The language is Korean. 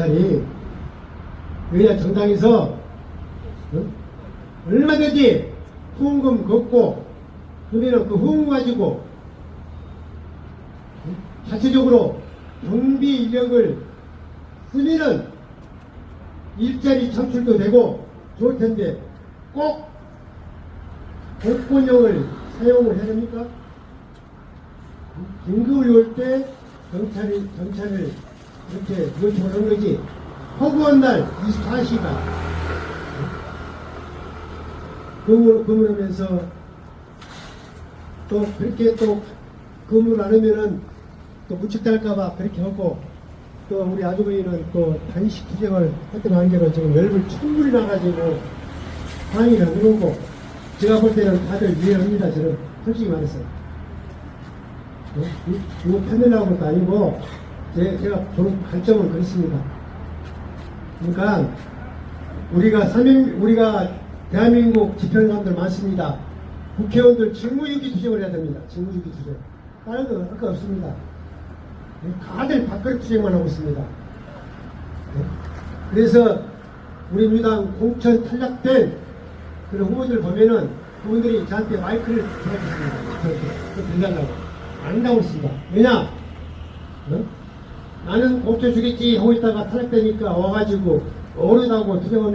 자리 여야 정당에서 어? 얼마든지 후원금 걷고 그러면 그 후원 가지고 어? 자체적으로 경비 인력을 쓰면은 일자리 창출도 되고 좋을 텐데 꼭 복권형을 사용을 해야 됩니까? 긴급을 올때 경찰이 경찰을 이렇게 요청을 한 거지. 허구한 날 24시간. 근무, 근무하면서 또 그렇게 또 근무를 안 하면은 또 무책당할까봐 그렇게 하고 또 우리 아주버니는 또 단식 투쟁을 했던 관계로 지금 열불 충분히 나가지고 항의를 거고 제가 볼 때는 다들 이해합니다 저는. 솔직히 말해서. 어? 이- 이거 편들라고 것도 아니고 제, 제가 보는 관점은 그렇습니다 그러니까 우리가 사명 우리가 대한민국 집행관들 많습니다. 국회의원들 직무유기 투쟁을 해야 됩니다. 직무유기 투쟁. 다른 거할거 없습니다. 다들 밥그릇 투쟁만 하고 있습니다. 네? 그래서 우리 민주당 공천 탈락된 그런 후보들 보면은 그분들이 저한테 마이크를 들어주습니다 저한테 들려달라고. 안 한다고 했습니다. 왜냐? 어? 나는 공천 주겠지 하고 있다가 탈락되니까 와가지고 어른하고 투쟁하면